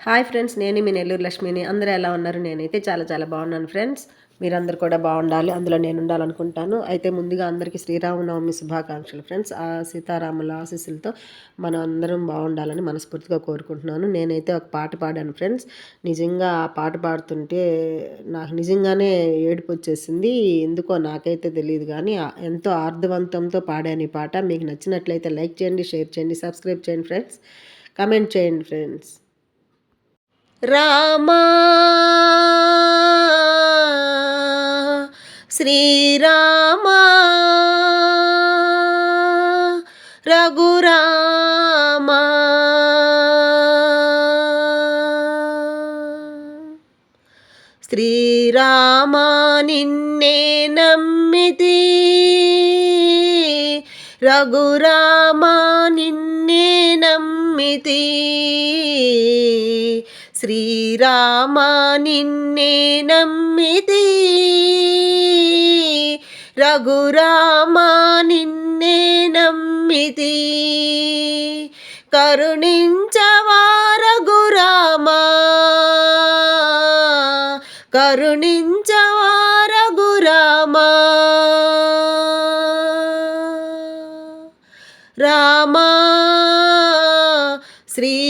Hi friends నేను మీ నెల్లూరు లక్ష్మిని. అందరూ ఎలా ఉన్నారు? నేనైతే చాలా చాలా బాగున్నాను ఫ్రెండ్స్. మీరందరూ కూడా బాగుండాలి. అందులో నేను ఉండాలనుకుంటాను. అయితే ముందుగా అందరికీ శ్రీరామనవమి శుభాకాంక్షలు ఫ్రెండ్స్. ఆ సీతారాముల ఆశీస్సులతో మనం అందరం బాగుండాలని మనస్ఫూర్తిగా కోరుకుంటున్నాను. నేనైతే ఒక పాట పాడాను ఫ్రెండ్స్. నిజంగా ఆ పాట పాడుతుంటే నాకు నిజంగానే ఏడుపు వచ్చేసింది. ఎందుకో నాకైతే తెలియదు కానీ ఎంతో ఆర్ధవంతంతో పాడాను ఈ పాట. మీకు నచ్చినట్లయితే లైక్ చేయండి షేర్ చేయండి సబ్స్క్రైబ్ చేయండి ఫ్రెండ్స్. కమెంట్ చేయండి ఫ్రెండ్స్. రామా. శ్రీరామా. రఘురామా. శ్రీరామా నిన్నే నమ్మితి. రఘురామా నిన్నే నమ్మితి. శ్రీరామా నిన్నే నమ్మిది రఘురామా నిన్నే నమ్మిది కరుణించవా రఘురామా. కరుణించవా రఘురామా. రామా శ్రీ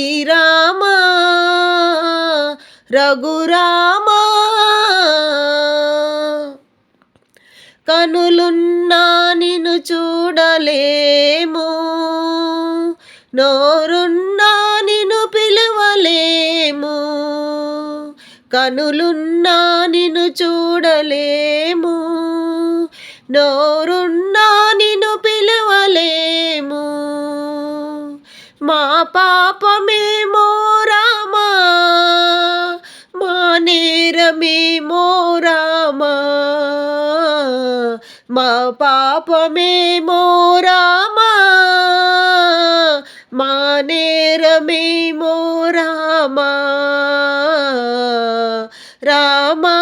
రఘురామా. కనులున్నా నిన్ను చూడలేము. నోరున్నా నిన్ను పిలవలేము. కనులున్నా నిన్ను చూడలేము. నోరున్నా నిన్ను పిలవలేము. మా పాపం నేరమేమో రామా మా పాపమేమో రామా మా నేరమేమో రామా. రామా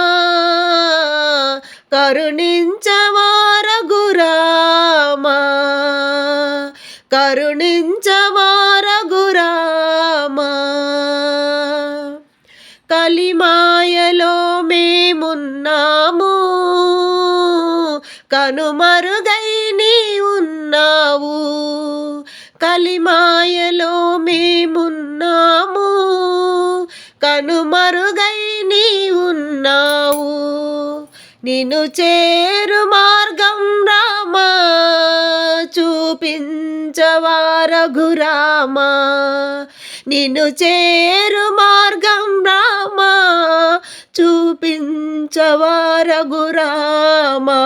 కరుణించవా రఘురామా కరుణించవా కనుమరుగై నీ ఉన్నావు. కలిమాయలో మేమున్నాము. కనుమరుగై నీ ఉన్నావు. నిన్ను చేరు మార్గం రామా. చూపించవా రఘురామా. నిన్ను చేరు మార్గం రామా. చూపించవా రఘురామా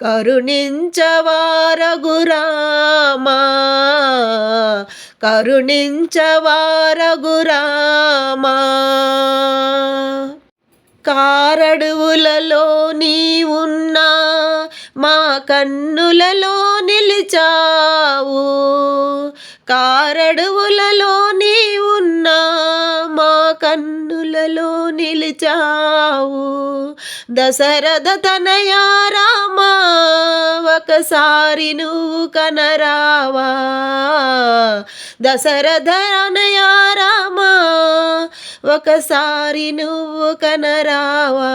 కరుణించవా రఘురామా కరుణించవా రఘురామా కారడువులలో నీవున్నా మా కన్నులలో నిలిచావు. కారడువులలో చావు దశరథ తనయా రామా ఒకసారి నువ్వు కనరావా. దశరథ అనయా రామా ఒకసారి నువ్వు కనరావా.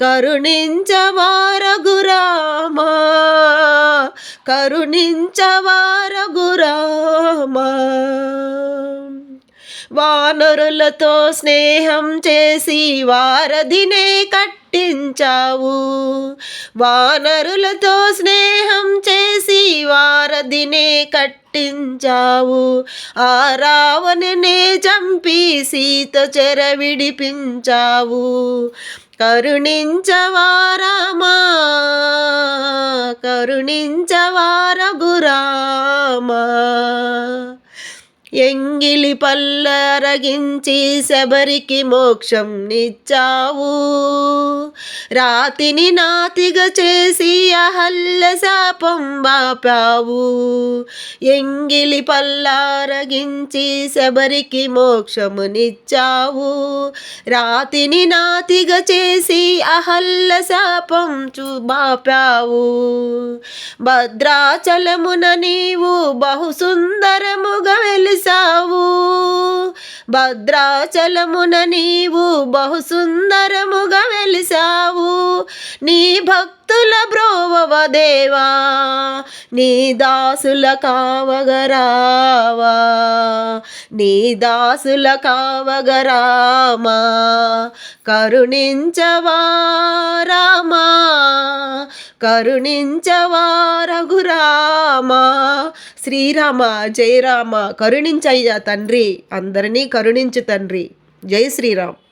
కరుణించవా కరుణించవారగురామా వానరులతో స్నేహం చేసి వారధినే కట్టించావు. వానరులతో స్నేహం చేసి వారధినే కట్టించావు. ఆ రావణునే చంపి సీత చెర విడిపించావు. కరుణించవారామా కరుణించవారగురామా ఎంగిలి పల్లరగించి శబరికి మోక్షం నిచ్చావు. రాతిని నాతిగా చేసి అహల్ల శాపం బాపావు ఎంగిలి పల్లారగించి శబరికి మోక్షము నిచ్చావు. రాతిని నాతిగా చేసి అహల్ల శాపం చూ బాపావు భద్రాచలమున నీవు బహు సుందరముగా చేశావు. భద్రాచలమున నీవు బహు సుందరముగా వెలిసావు నీ భక్తుల బ్రోవవ దేవా నీ దాసుల కావగరావా నీ దాసుల కావగరామా కరుణించవా రామా కరుణించవా రామ శ్రీరామ జయ రామ కరుణించయ్యా తండ్రి. అందరినీ కరుణించు తండ్రి. జై శ్రీరామ్.